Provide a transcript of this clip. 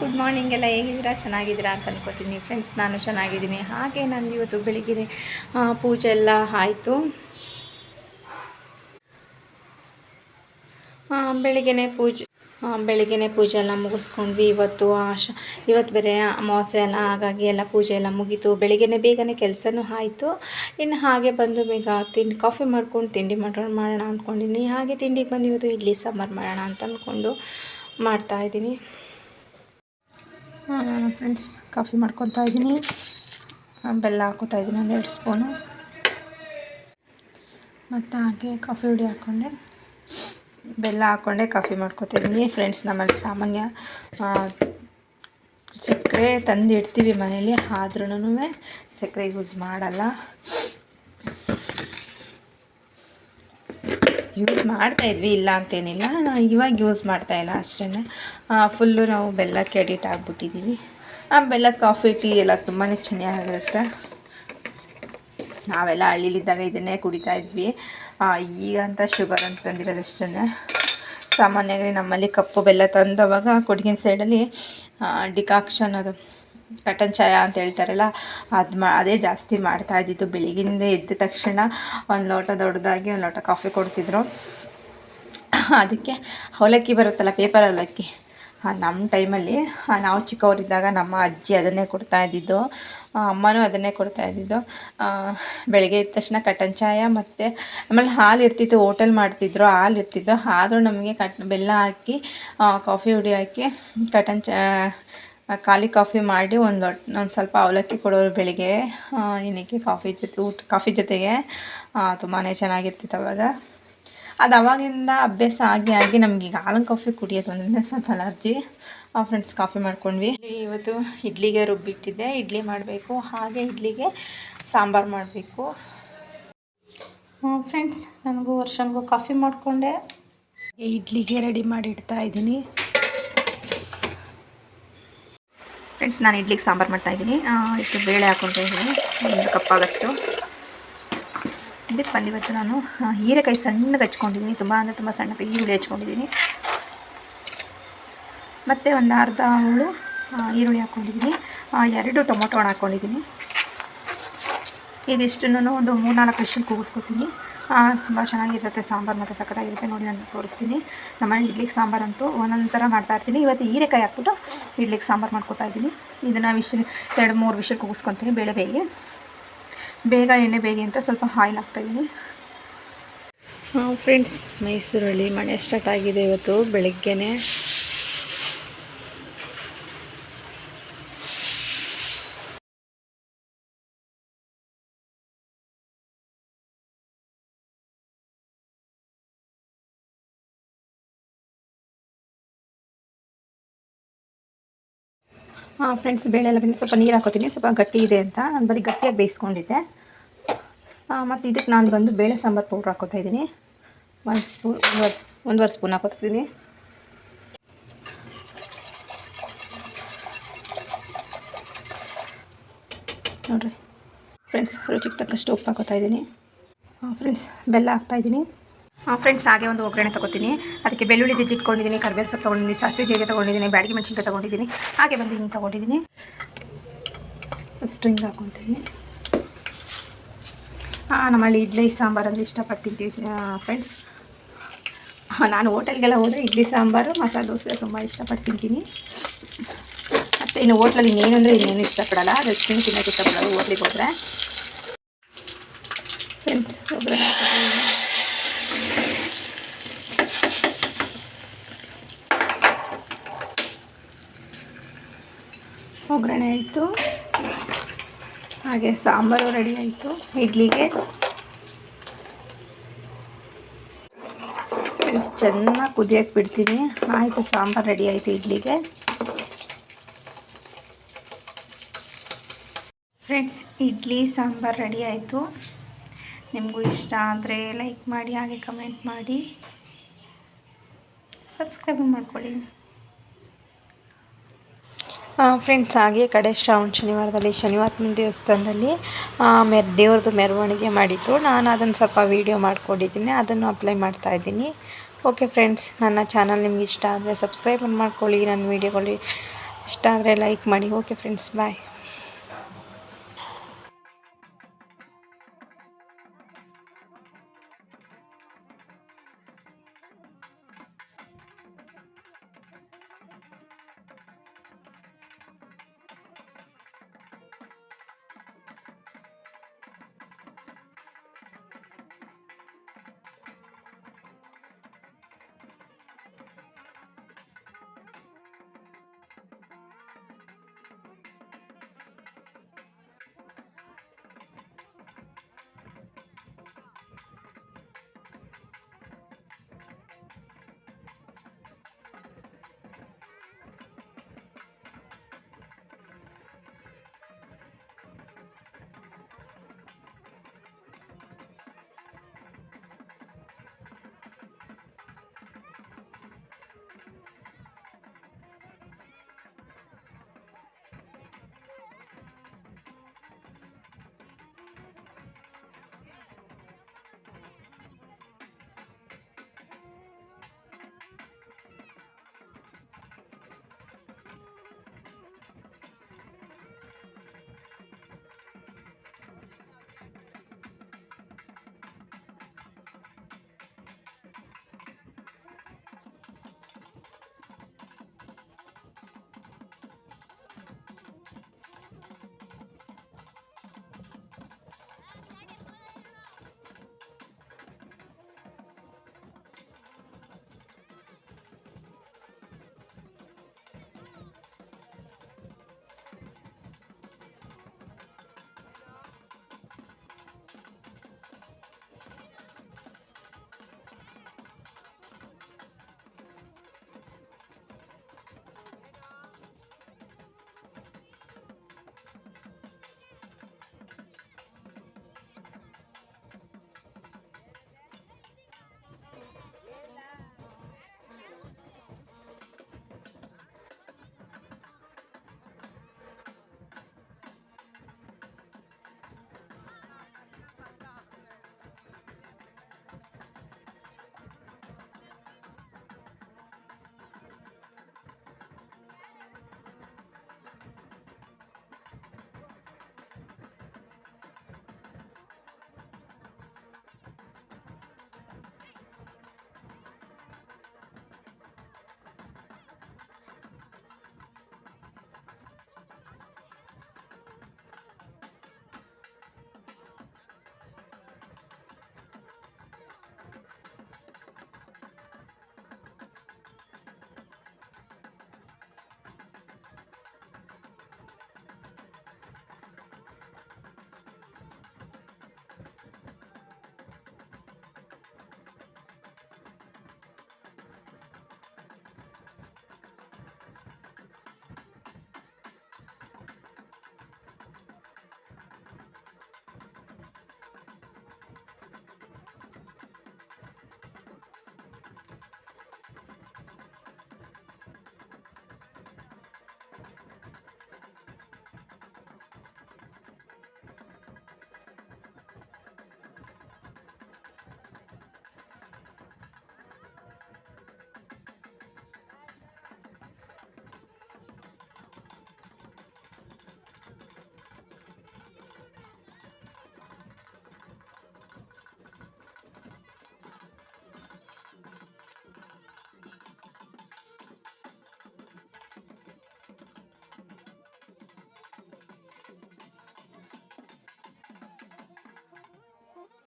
Good morning ಎಲ್ಲ ಹೇಗಿದ್ದೀರಾ? ಚೆನ್ನಾಗಿದ್ದೀರಾ ಅಂತ ಅನ್ಕೋತೀನಿ. ಫ್ರೆಂಡ್ಸ್ ನಾನು ಚೆನ್ನಾಗಿದ್ದೀನಿ. ಹಾಗೆ ನಂದು ಇವತ್ತು ಬೆಳಿಗ್ಗೆ ಪೂಜೆ ಎಲ್ಲ ಆಯಿತು. ಬೆಳಿಗ್ಗೆ ಪೂಜೆ ಬೆಳಿಗ್ಗೆನೆ ಪೂಜೆ ಎಲ್ಲ ಮುಗಿಸ್ಕೊಂಡ್ವಿ. ಇವತ್ತು ಆಶ, ಇವತ್ತು ಬೇರೆ ಅಮಾವಾಸ್ಯೆ ಎಲ್ಲ, ಹಾಗಾಗಿ ಎಲ್ಲ ಪೂಜೆ ಎಲ್ಲ ಮುಗೀತು. ಬೆಳಿಗ್ಗೆ ಬೇಗನೆ ಕೆಲಸನೂ ಆಯಿತು. ಇನ್ನು ಹಾಗೆ ಬಂದು ಬೇಗ ತಿಂಡಿ ಕಾಫಿ ಮಾಡ್ಕೊಂಡು ತಿಂಡಿ ಮಾಡೋಣ ಮಾಡೋಣ ಅಂದ್ಕೊಂಡಿದ್ದೀನಿ ಹಾಗೆ ತಿಂಡಿಗೆ ಬಂದು ಇವತ್ತು ಇಡ್ಲಿ, ಸಾಂಬಾರು ಮಾಡೋಣ ಅಂತ ಅಂದ್ಕೊಂಡು ಮಾಡ್ತಾಯಿದ್ದೀನಿ ಫ್ರೆಂಡ್ಸ್ ಕಾಫಿ ಮಾಡ್ಕೊತಾ ಇದ್ದೀನಿ ಬೆಲ್ಲ ಹಾಕೋತಾ ಇದ್ದೀನಿ ಒಂದೆರಡು ಸ್ಪೂನು ಮತ್ತು ಹಾಗೆ ಕಾಫಿ ಹುಡಿ ಹಾಕ್ಕೊಂಡೆ ಬೆಲ್ಲ ಹಾಕ್ಕೊಂಡೆ ಕಾಫಿ ಮಾಡ್ಕೊತಿದ್ದೀನಿ ಫ್ರೆಂಡ್ಸ್ ನಮ್ಮಲ್ಲಿ ಸಾಮಾನ್ಯ ಸಕ್ಕರೆ ತಂದು ಇಡ್ತೀವಿ ಮನೇಲಿ ಆದ್ರೂ ಸಕ್ಕರೆ ಯೂಸ್ ಮಾಡಲ್ಲ. ಯೂಸ್ ಮಾಡ್ತಾ ಇದ್ವಿ, ಇಲ್ಲ ಅಂತೇನಿಲ್ಲ. ಇವಾಗ ಯೂಸ್ ಮಾಡ್ತಾ ಇಲ್ಲ ಅಷ್ಟೇ ಫುಲ್ಲು ನಾವು ಬೆಲ್ಲಕ್ಕೆ ಎಡಿಟ್ ಆಗಿಬಿಟ್ಟಿದ್ದೀವಿ ಆ, ಬೆಲ್ಲದ ಕಾಫಿ ಟೀ ಎಲ್ಲ ತುಂಬಾ ಚೆನ್ನಾಗಿರುತ್ತೆ ನಾವೆಲ್ಲ ಹಳ್ಳಿಲಿದ್ದಾಗ ಇದನ್ನೇ ಕುಡಿತಾ ಇದ್ವಿ. ಈಗ ಅಂತ ಶುಗರ್ ಅಂತ ಬಂದಿರೋದಷ್ಟೇ ಸಾಮಾನ್ಯವಾಗಿ ನಮ್ಮಲ್ಲಿ ಕಪ್ಪು ಬೆಲ್ಲ ತಂದವಾಗ ಕೊಡಗಿನ ಸೈಡಲ್ಲಿ ಡಿಕಾಕ್ಷನ್ ಅದು ಕಟನ್ ಚಾಯ ಅಂತ ಹೇಳ್ತಾರಲ್ಲ, ಅದು ಮಾ, ಅದೇ ಜಾಸ್ತಿ ಮಾಡ್ತಾ ಇದ್ದಿದ್ದು. ಬೆಳಿಗ್ಗಿಂದ ಎದ್ದ ತಕ್ಷಣ ಒಂದು ಲೋಟ ದೊಡ್ಡದಾಗಿ ಒಂದು ಲೋಟ ಕಾಫಿ ಕೊಡ್ತಿದ್ರು. ಅದಕ್ಕೆ ಅವಲಕ್ಕಿ ಬರುತ್ತಲ್ಲ, ಪೇಪರ್ ಅವಲಕ್ಕಿ. ನಮ್ಮ ಟೈಮಲ್ಲಿ ನಾವು ಚಿಕ್ಕವರಿದ್ದಾಗ ನಮ್ಮ ಅಜ್ಜಿ ಅದನ್ನೇ ಕೊಡ್ತಾ ಇದ್ದಿದ್ದು ಅಮ್ಮನೂ ಅದನ್ನೇ ಕೊಡ್ತಾ ಇದ್ದಿದ್ದು. ಬೆಳಗ್ಗೆ ಎದ್ದ ತಕ್ಷಣ ಕಟನ್ ಚಾಯ ಮತ್ತು, ಆಮೇಲೆ ಹಾಲು ಇರ್ತಿತ್ತು, ಹೋಟೆಲ್ ಮಾಡ್ತಿದ್ರು, ಹಾಲು ಇರ್ತಿದ್ದು ಆದರೂ ನಮಗೆ ಕಟ್, ಬೆಲ್ಲ ಹಾಕಿ ಕಾಫಿ ಹುಡಿ ಹಾಕಿ ಕಟನ್ ಚಾ ಖಾಲಿ ಕಾಫಿ ಮಾಡಿ ಒಂದು ಒಂದು ಸ್ವಲ್ಪ ಅವಲಕ್ಕಿ ಕೊಡೋರು ಬೆಳಿಗ್ಗೆ ಏನಕ್ಕೆ ಕಾಫಿ ಜೊತೆ, ಊಟ, ಕಾಫಿ ಜೊತೆಗೆ ತುಂಬಾ ಚೆನ್ನಾಗಿರ್ತಿತ್ತು ಅವಾಗ. ಅದು ಅವಾಗಿಂದ ಅಭ್ಯಾಸ ಆಗಿ ಆಗಿ ನಮ್ಗೆ ಈಗ ಹಾಲಿನ ಕಾಫಿ ಕುಡಿಯೋದು ಅಂದರೆ ಸ್ವಲ್ಪ ಅಲರ್ಜಿ. ಫ್ರೆಂಡ್ಸ್ ಕಾಫಿ ಮಾಡ್ಕೊಂಡ್ವಿ. ಇವತ್ತು ಇಡ್ಲಿಗೆ ರುಬ್ಬಿಟ್ಟಿದ್ದೆ. ಇಡ್ಲಿ ಮಾಡಬೇಕು. ಹಾಗೆ ಇಡ್ಲಿಗೆ ಸಾಂಬಾರು ಮಾಡಬೇಕು. ಫ್ರೆಂಡ್ಸ್, ನನಗೂ ವರ್ಷನಿಗೂ ಕಾಫಿ ಮಾಡಿಕೊಂಡೆ. ಇಡ್ಲಿಗೆ ರೆಡಿ ಮಾಡಿ ಇಡ್ತಾ ಇದ್ದೀನಿ. ಫ್ರೆಂಡ್ಸ್ ನಾನು ಇಡ್ಲಿಗೆ ಸಾಂಬಾರು ಮಾಡ್ತಾಯಿದ್ದೀನಿ ಇಷ್ಟು ಬೇಳೆ ಹಾಕೊಂಡಿದ್ದೀನಿ ಒಂದು ಕಪ್ಪಾಗಷ್ಟು ಇದಕ್ಕೆ ಬಂದು ಇವತ್ತು ನಾನು ಹೀರೆಕಾಯಿ ಸಣ್ಣಗೆ ಹಚ್ಕೊಂಡಿದ್ದೀನಿ. ತುಂಬ ಅಂದರೆ ತುಂಬ ಸಣ್ಣ ಈರುಳ್ಳಿ ಹಚ್ಕೊಂಡಿದ್ದೀನಿ. ಮತ್ತು ಒಂದು ಅರ್ಧ ಹುಳು ಈರುಳ್ಳಿ ಹಾಕ್ಕೊಂಡಿದ್ದೀನಿ ಎರಡು ಟೊಮೊಟೊ ಹಣ್ಣು ಹಾಕ್ಕೊಂಡಿದ್ದೀನಿ ಇದಿಷ್ಟನ್ನು ಒಂದು ಮೂರ್ನಾಲ್ಕು ವಿಷಲ್ ಕೂಗಿಸ್ಕೊತೀನಿ. ತುಂಬ ಚೆನ್ನಾಗಿರುತ್ತೆ ಸಾಂಬಾರು ಮತ್ತು ಸಕ್ಕತ್ತಾಗಿರುತ್ತೆ ನೋಡಿ, ನಾನು ತೋರಿಸ್ತೀನಿ. ನಮ್ಮ ಇಡ್ಲಿಗೆ ಸಾಂಬಾರು ಅಂತೂ ಒಂದೊಂದು ಥರ ಮಾಡ್ತಾ ಇರ್ತೀನಿ. ಇವತ್ತು ಹೀರೆಕಾಯಿ ಹಾಕ್ಬಿಟ್ಟು ಇಡ್ಲಿಗೆ ಸಾಂಬಾರು ಮಾಡ್ಕೊತಾ ಇದ್ದೀನಿ. ಇದನ್ನು ವಿಷಲ್ ಎರಡು, ಮೂರು ವಿಷಲ್ ಕೂಗಿಸ್ಕೊತೀನಿ ಬೇಳೆ ಬೇಗ. ಬೇಗ, ಎಣ್ಣೆ ಬೇಗೆ ಅಂತ ಸ್ವಲ್ಪ ಆಯಿಲ್ ಹಾಕ್ತಾಯಿದ್ದೀನಿ ಫ್ರೆಂಡ್ಸ್ ಮೈಸೂರಲ್ಲಿ ಮಳೆ ಸ್ಟಾರ್ಟ್ ಆಗಿದೆ ಇವತ್ತು, ಬೆಳಗ್ಗೆನೆ. ಹಾಂ ಫ್ರೆಂಡ್ಸ್ ಬೇಳೆ ಎಲ್ಲ ಬಂದು ಸ್ವಲ್ಪ ನೀರು ಹಾಕೋತೀನಿ. ಸ್ವಲ್ಪ ಗಟ್ಟಿ ಇದೆ ಅಂತ. ನಾನು ಬರೀ ಗಟ್ಟಿಯಾಗಿ ಬೇಯಿಸ್ಕೊಂಡಿದ್ದೆ. ಮತ್ತು ಇದಕ್ಕೆ ನಾನು ಬಂದು ಬೇಳೆ ಸಾಂಬಾರು ಪೌಡ್ರ್ ಹಾಕೋತಾ ಇದ್ದೀನಿ. ಒಂದು ಸ್ಪೂನ್ ಒಂದುವರೆ ಸ್ಪೂನ್ ಹಾಕೋತಿದ್ದೀನಿ. ನೋಡಿರಿ. ಫ್ರೆಂಡ್ಸ್ ರುಚಿಗೆ ತಕ್ಕಷ್ಟು ಉಪ್ಪು ಹಾಕೋತಾ ಇದ್ದೀನಿ. ಫ್ರೆಂಡ್ಸ್ ಬೆಲ್ಲ ಹಾಕ್ತಾ ಇದ್ದೀನಿ. ಫ್ರೆಂಡ್ಸ್ ಹಾಗೆ ಒಂದು ಒಗ್ಗರಣೆ ತೊಗೋತೀನಿ. ಅದಕ್ಕೆ ಬೆಳ್ಳುಳ್ಳಿ ಜಜ್ಜಿ ಇಟ್ಕೊಂಡಿದ್ದೀನಿ ಕರ್ಬೇವು ಸೊಪ್ಪು ತೊಗೊಂಡಿದ್ದೀನಿ, ಸಾಸಿವೆ ಜೀರಿಗೆ ತೊಗೊಂಡಿದ್ದೀನಿ, ಬ್ಯಾಡಿಗೆ ಮೆಣಸಿನ್ಕಾಯಿ ತೊಗೊಂಡಿದ್ದೀನಿ. ಹಾಗೆ ಬಂದು ಹಿಂಗೆ ತೊಗೊಂಡಿದ್ದೀನಿ. ಅಷ್ಟು ಹಿಂಗೆ ಹಾಕ್ಕೊತೀನಿ ನಮ್ಮಲ್ಲಿ ಇಡ್ಲಿ, ಸಾಂಬಾರು ಅಂದರೆ ಇಷ್ಟಪಟ್ಟು ತಿಂತೀವಿ ಫ್ರೆಂಡ್ಸ್ ನಾನು ಹೋಟೆಲ್ಗೆಲ್ಲ ಹೋದರೆ ಇಡ್ಲಿ, ಸಾಂಬಾರು, ಮಸಾಲೆ ದೋಸೆ ತುಂಬ ಇಷ್ಟಪಟ್ಟು ತಿಂತೀನಿ ಮತ್ತು ಇನ್ನು ಹೋಟ್ಲಲ್ಲಿ ಇನ್ನೇನು ಅಂದರೆ ಇನ್ನೇನು ಇಷ್ಟಪಡಲ್ಲ ಅದಷ್ಟು ತಿನ್ನೋಕ್ಕೆ ಇಷ್ಟಪಡೋದು ಹೋಟ್ಲಿಗೆ ಹೋದರೆ ಫ್ರೆಂಡ್ಸ್ ಒಬ್ಬರನ್ನ ಒಗ್ಗರಣೆ ಆಯಿತು. ಹಾಗೆ ಸಾಂಬಾರು ರೆಡಿ ಆಯಿತು. ಇಡ್ಲಿಗೆ. ಫ್ರೆಂಡ್ಸ್ ಚೆನ್ನಾಗಿ ಕುದಿಯೋಕ್ಕೆ ಬಿಡ್ತೀನಿ. ಆಯಿತು, ಸಾಂಬಾರು ರೆಡಿ ಆಯಿತು ಇಡ್ಲಿಗೆ. ಫ್ರೆಂಡ್ಸ್ ಇಡ್ಲಿ, ಸಾಂಬಾರು ರೆಡಿ ಆಯಿತು. ನಿಮಗೂ ಇಷ್ಟ ಆದರೆ ಲೈಕ್ ಮಾಡಿ, ಹಾಗೆ ಕಮೆಂಟ್ ಮಾಡಿ. ಸಬ್ಸ್ಕ್ರೈಬ್ ಮಾಡ್ಕೊಳ್ಳಿ. ಫ್ರೆಂಡ್ಸ್ ಹಾಗೆ ಕಡೆ ಶ್ರಾವಣ ಶನಿವಾರದಲ್ಲಿ ಶನಿವಾರ ದೇವಸ್ಥಾನದಲ್ಲಿ ಮೆರ್, ದೇವ್ರದ್ದು ಮೆರವಣಿಗೆ ಮಾಡಿದರು. ನಾನು ಅದನ್ನು ಸ್ವಲ್ಪ ವೀಡಿಯೋ ಮಾಡ್ಕೊಂಡಿದ್ದೀನಿ, ಅದನ್ನು ಅಪ್ಲೈ ಮಾಡ್ತಾ ಇದ್ದೀನಿ. ಓಕೆ ಫ್ರೆಂಡ್ಸ್ ನನ್ನ ಚಾನಲ್ ನಿಮಗೆ ಇಷ್ಟ ಆದರೆ ಸಬ್ಸ್ಕ್ರೈಬ್ ಮಾಡ್ಕೊಳ್ಳಿ, ನನ್ನ ವೀಡಿಯೋಗಳು ಇಷ್ಟ ಆದರೆ ಲೈಕ್ ಮಾಡಿ. Okay friends bye